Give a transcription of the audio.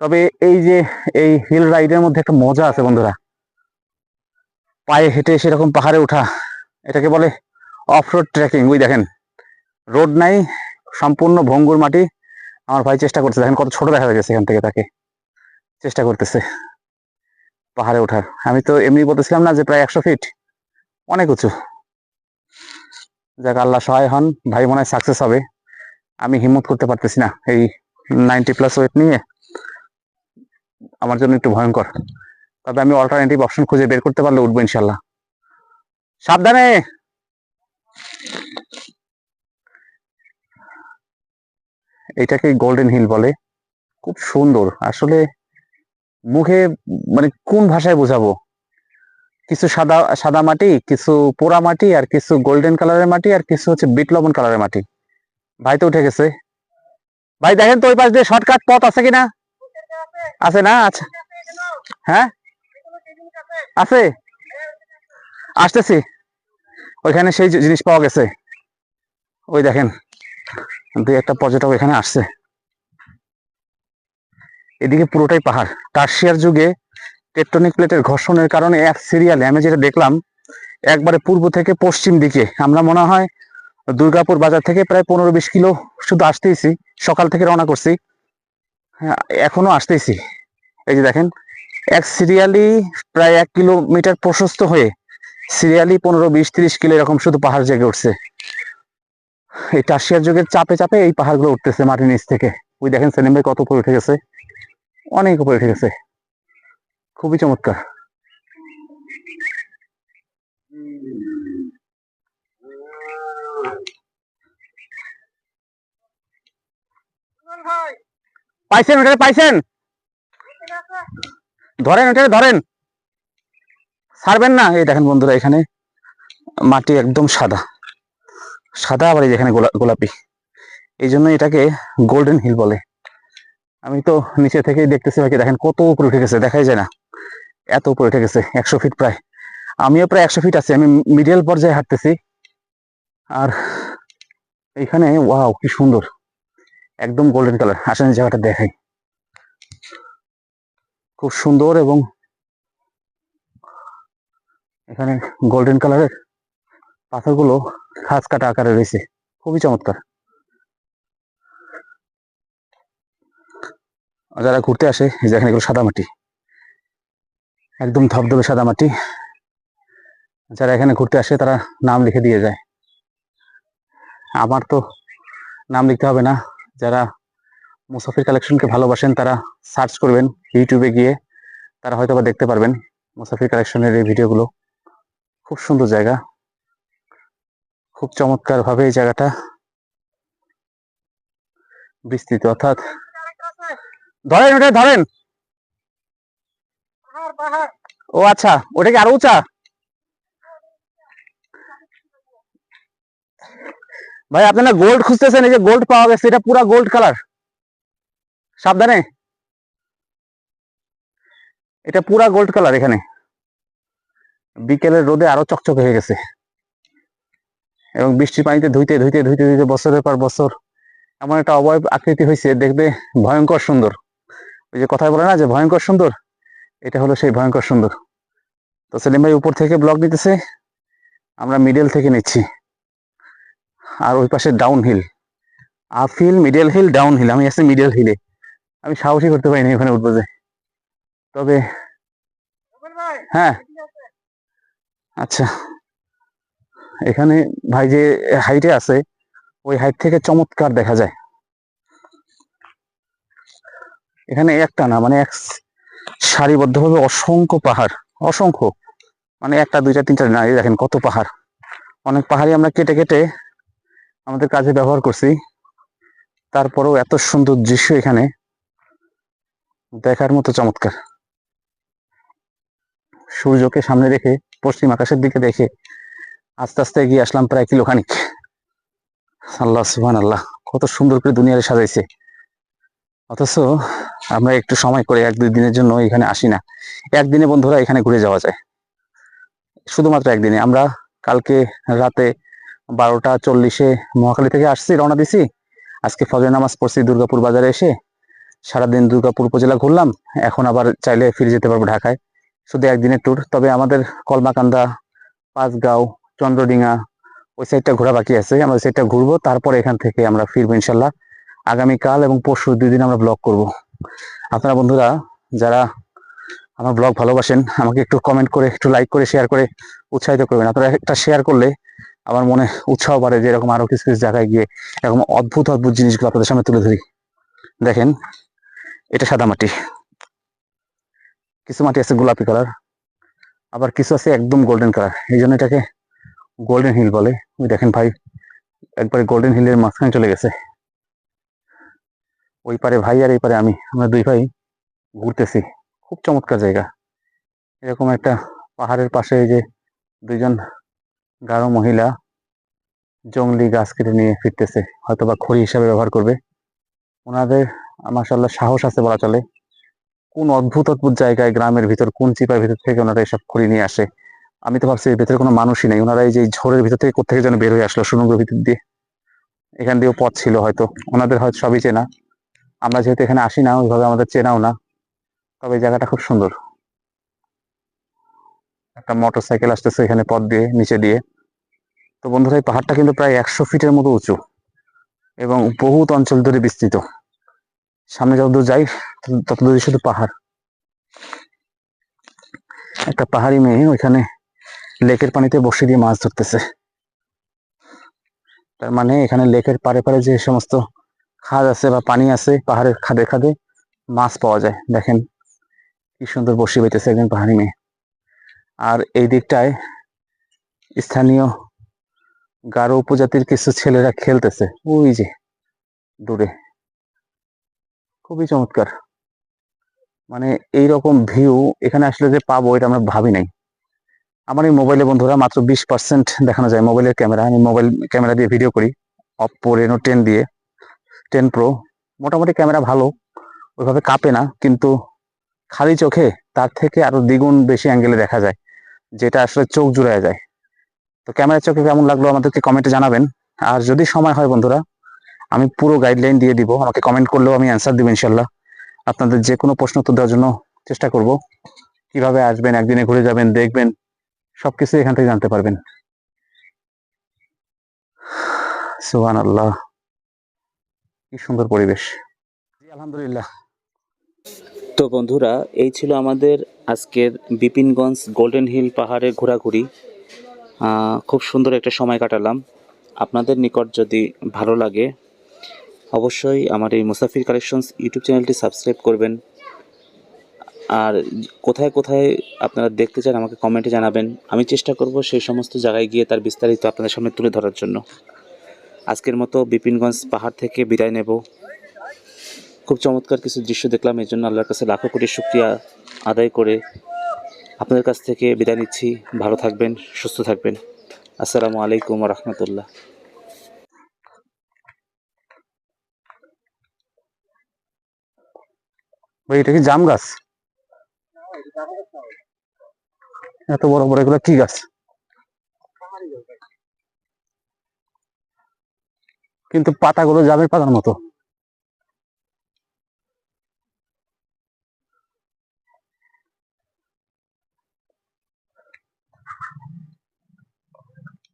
তবে এই যে, এই হিল রাইডের মধ্যে একটা মজা আছে বন্ধুরা। পায়ে হেঁটে সেরকম পাহাড়ে ওঠা, এটাকে বলে অফ রোড ট্রেকিং ওই দেখেন, রোড নাই, সম্পূর্ণ ভঙ্গুর মাটি। আমার ভাই চেষ্টা করছে, দেখেন কত ছোট দেখা যাচ্ছে এখান থেকে তাকে। চেষ্টা করতেছে পাহাড়ে ওঠার। আমি তো এমনি বলতেছিলাম না যে প্রায় একশো ফিট অনেক উঁচু। যাক, আল্লাহ সহায় হন, ভাই মনে হয় সাকসেস হবে। আমি হিম্মত করতে পারতেছি না এই নাইনটি প্লাস ওয়েট নিয়ে। আমার জন্য একটু ভয়ঙ্কর। তবে আমি অল্টারনেটিভ অপশন খুঁজে বের করতে পারলে উঠবো ইনশাল্লাহ সাবধানে! এটাকে গোল্ডেন হিল বলে। খুব সুন্দর। আসলে মুখে মানে কোন ভাষায় বোঝাবো? কিছু সাদা সাদা মাটি, কিছু পোড়া মাটি, আর কিছু গোল্ডেন কালারের মাটি, আর কিছু হচ্ছে বিট লবণ কালারের মাটি। ভাই তো উঠে গেছে। ভাই দেখেন তো ওই পাশ দিয়ে শর্টকাট পথ আছে কিনা? আছে না? আচ্ছা। হ্যাঁ? আছে? আসতেছি। ওইখানে সেই জিনিস পাওয়া গেছে। ওই দেখেন। দুই একটা পর্যটক এখানে আসছে। এদিকে পুরোটাই পাহাড়। টার্সিয়ার যুগে টেকটনিক প্লেটের ঘর্ষণের কারণে এক সিরিয়ালে আমি যেটা দেখলাম, একবারে পূর্ব থেকে পশ্চিম দিকে। আমরা মনে হয় দুর্গাপুর বাজার থেকে প্রায় পনেরো বিশ কিলো শুধু আসতেইছি। সকাল থেকে রওনা করছি। এখনও আসতেছি। এই যে দেখেন, এক সিরিয়ালি প্রায় এক কিলোমিটার প্রশস্ত হয়ে সিরিয়ালি পনেরো, বিশ, তিরিশ কিলো এরকম শুধু পাহাড় জেগে উঠছে। এই টাশিয়ার যুগের চাপে চাপে এই পাহাড়গুলো উঠতেছে মাটির নিচ থেকে। ওই দেখেন সেলিম ভাই কত উপরে উঠে গেছে। অনেক উপরে উঠে গেছে। খুবই চমৎকার। পাইছেন ওটাকে পাইছেন? ধরেন ওটাকে ধরেন। ছাড়বেন না। এই দেখেন বন্ধুরা, এখানে মাটি একদম সাদা। সাদা আবার এই যেখানে গোলা- গোলাপি। এই জন্য এটাকে গোল্ডেন হিল বলে। আমি তো নিচে থেকেই দেখতেছি ভাই দেখেন কত উপরে উঠে গেছে, দেখাই যায় না। এত উপরে উঠে গেছে, একশো ফিট প্রায়। আমিও প্রায় একশো ফিট আছি, আমি মিডিয়াল পর্যায়ে হাঁটতেছি। আর এইখানে ওয়াও কি সুন্দর। একদম গোল্ডেন কালার আসেন জায়গাটা দেখাই। খুব সুন্দর এবং এখানে গোল্ডেন কালারের পাথরগুলো খাঁজ কাটা আকারে রয়েছে। খুবই চমৎকার। যারা ঘুরতে আসে, এই যে এখানে এগুলো সাদা মাটি। একদম ধবধবে সাদা মাটি। যারা এখানে ঘুরতে আসে, তারা নাম লিখে দিয়ে যায়। আমার তো নাম লিখতে হবে না। যারা মুসাফির কালেকশনকে ভালোবাসেন, তারা সার্চ করবেন ইউটিউবে গিয়ে, তারা হয়তো দেখতে পারবেন মুসাফির কালেকশনের এই ভিডিওগুলো খুব সুন্দর জায়গা। খুব চমৎকার ভাবে এই জায়গাটা বিস্তৃত। অর্থাৎ ধরেন ওটা, ধরেন। ও আচ্ছা ওটা কি আরও উঁচা? ভাই আপনারা গোল্ড খুঁজতেছেন, এই যে গোল্ড পাওয়া গেছে, এটা পুরা গোল্ড কালার সাবধানে। এটা পুরা গোল্ড কালার এখানে। বিকেলের রোদে আরও চকচকে হয়ে গেছে। এবং বৃষ্টির পানিতে ধুইতে ধুইতে ধুইতে ধুইতে বছরের পর বছর এমন একটা অবয়ব আকৃতি হয়েছে, দেখবে ভয়ঙ্কর সুন্দর। ওই যে কথায় বলে না যে ভয়ঙ্কর সুন্দর? এটা হলো সেই ভয়ঙ্কর সুন্দর। তো সেলিম ভাই উপর থেকে ব্লগ নিতেছে। আমরা মিডল থেকে নিচ্ছি। আর ওই পাশে down hill up hill middle hill down hill আমি আছি মিডল হিলে আমি সাহসই করতে পারিনি ওখানে উঠবো যে। তবে হ্যাঁ। আচ্ছা। এখানে ভাই যে হাইটে আছে, ওই হাইট থেকে চমৎকার দেখা যায়। এখানে একটা না মানে এক সারিবদ্ধভাবে অসংখ্য পাহাড়, অসংখ্য। মানে একটা, দুইটা, তিনটা না দেখেন কত পাহাড়। অনেক পাহাড়ি আমরা কেটে কেটে আমাদের কাজে ব্যবহার করছি। তারপরেও এত সুন্দর দৃশ্য এখানে। দেখার মতো চমৎকার। সূর্যকে সামনে রেখে পশ্চিম আকাশের দিকে দেখে আস্তে আস্তে এগিয়ে আসলাম প্রায় কিলো খানিক। আল্লাহ সুবহান আল্লাহ কত সুন্দর করে দুনিয়ারে সাজাইছে। অথচ আমরা একটু সময় করে এক দুই দিনের জন্য এখানে আসি না। একদিনে বন্ধুরা এখানে ঘুরে যাওয়া যায়। শুধুমাত্র একদিনে। আমরা কালকে রাতে বারোটা চল্লিশে মহাখালী থেকে আসছি, রওনা দিছি। আজকে ফজর নামাজ পড়ছি দুর্গাপুর বাজারে এসে। সারাদিন দুর্গাপুর উপজেলা ঘুরলাম, এখন আবার চাইলে ফিরে যেতে পারব ঢাকায়। শুধু একদিনের ট্যুর তবে আমাদের কলমাকান্দা, পাঁচগাঁও চন্দ্রডিঙা ওই সাইডটা ঘোরা বাকি আছে। আমরা ওই সাইডটা ঘুরবো, তারপরে এখান থেকে আমরা ফিরবো ইনশাল্লাহ। আগামীকাল এবং পরশু দুই দিন আমরা ব্লগ করব। আপনারা বন্ধুরা, যারা আমার ব্লগ ভালোবাসেন, আমাকে একটু কমেন্ট করে, একটু লাইক করে শেয়ার করে উৎসাহিত করবেন। আপনারা একটা শেয়ার করলে আমার মনে উৎসাহ বাড়ে যে এরকম আরও কিছু কিছু জায়গায় গিয়ে এরকম অদ্ভুত অদ্ভুত জিনিসগুলো আপনাদের সামনে তুলে ধরি। দেখেন, এটা সাদা মাটি। কিছু মাটি আছে গোলাপি কালার, আবার কিছু আছে একদম গোল্ডেন কালার। এই জন্য এটাকে গোল্ডেন হিল বলে। ওই দেখেন ভাই, একবারে গোল্ডেন হিলের মাঝখানে চলে গেছে। ওই পারে ভাই আর এই পারে আমি। আমরা দুই ভাই ঘুরতেছি। খুব চমৎকার জায়গা। এরকম একটা পাহাড়ের পাশে যে দুইজন গাঢ় মহিলা জংলি গাছ কেটে নিয়ে ফিরতেছে হয়তো বা খড়ি হিসাবে ব্যবহার করবে। ওনাদের মাসাল্লাহ সাহস আছে বলা চলে। কোন অদ্ভুত অদ্ভুত জায়গায়, গ্রামের ভিতর, কোন চিপার ভিতর থেকে ওনারা এসব খড়ি নিয়ে আসে? আমি তো ভাবছি ভিতরে কোনো মানুষই নেই। ওনারা এই যে ঝড়ের ভিতর থেকে কোথেকে যেন বের হয়ে আসলো সুরঙ্গের ভিতর দিয়ে। এখান দিয়েও পথ ছিল হয়তো। ওনাদের হয়তো সবই চেনা। আমরা যেহেতু এখানে আসি না, ওইভাবে আমাদের চেনাও না। তবে জায়গাটা খুব সুন্দর। একটা মোটর সাইকেল আসতেছে এখানে পথ দিয়ে, নিচে দিয়ে। তো বন্ধুরা, এই পাহাড়টা কিন্তু প্রায় একশো ফিটের মতো উঁচু এবং বহুত অঞ্চল ধরে বিস্তৃত। সামনে যতদূর যাই তত- ততদূর শুধু পাহাড়। একটা পাহাড়ি মেয়ে ওইখানে লেকের পানিতে বসে দিয়ে মাছ ধরতেছে। তার মানে এখানে লেকের পারে পারে যে সমস্ত খাদ আছে বা পানি আছে, পাহাড়ের খাদে খাদে মাছ পাওয়া যায়। দেখেন কি সুন্দর বসে বেঁচেছে একজন পাহাড়ি মেয়ে। আর এই দিকটায় স্থানীয় গারো উপজাতির কিছু ছেলেরা খেলতেছে। ওই যে, দূরে। খুবই চমৎকার। মানে এই রকম ভিউ এখানে আসলে যে পাবো, এটা আমরা ভাবি নাই। আমার এই মোবাইলে বন্ধুরা মাত্র বিশ পার্সেন্ট দেখানো যায় মোবাইলের ক্যামেরা আমি মোবাইল ক্যামেরা দিয়ে ভিডিও করি অপো রেনো টেন দিয়ে। টেন প্রো মোটামুটি ক্যামেরা ভালো। ওইভাবে কাঁপে না, কিন্তু খালি চোখে তার থেকে আরও দ্বিগুণ বেশি অ্যাঙ্গেলে দেখা যায়। যেটা আসলে চোখ জুড়ায় যায়। তো ক্যামেরার চোখে কেমন লাগল আমাদেরকে কমেন্টে জানাবেন। আর যদি সময় হয় বন্ধুরা, আমি পুরো গাইডলাইন দিয়ে দিব। আমাকে কমেন্ট করলেও আমি অ্যান্সার দিব ইনশাল্লাহ আপনাদের যে কোনো প্রশ্ন উত্তর দেওয়ার জন্য চেষ্টা করব। কীভাবে আসবেন, একদিনে ঘুরে যাবেন, দেখবেন সব সবকিছু এখান থেকে জানতে পারবেন। সুহান আল্লাহ কি সুন্দর পরিবেশ। আলহামদুলিল্লাহ। তো বন্ধুরা, এই ছিল আমাদের আজকের বিপিনগঞ্জ গোল্ডেন হিল পাহাড়ে ঘোরাঘুরি। খুব সুন্দর একটা সময় কাটালাম। আপনাদের নিকট যদি ভালো লাগে, অবশ্যই আমার এই মুসাফির কালেকশনস ইউটিউব চ্যানেলটি সাবস্ক্রাইব করবেন। আর কোথায় কোথায় আপনারা দেখতে চান আমাকে কমেন্টে জানাবেন। আমি চেষ্টা করব সেই সমস্ত জায়গায় গিয়ে তার বিস্তারিত আপনাদের সামনে তুলে ধরার জন্য। আজকের মতো বিপিনগঞ্জ পাহাড় থেকে বিদায় নেব। খুব চমৎকার কিছু দৃশ্য দেখলাম এই জন্য আল্লাহর কাছে লাখো কোটি শুক্রিয়া আদায় করে আপনাদের কাছ থেকে বিদায় নিচ্ছি। ভালো থাকবেন, সুস্থ থাকবেন। আসসালামু আলাইকুম রহমতুল্লাহ। ভাই, এটা কি জাম গাছ? এত বড় বড়, এগুলো কি গাছ? কিন্তু পাতাগুলো জামের পাতার মতো।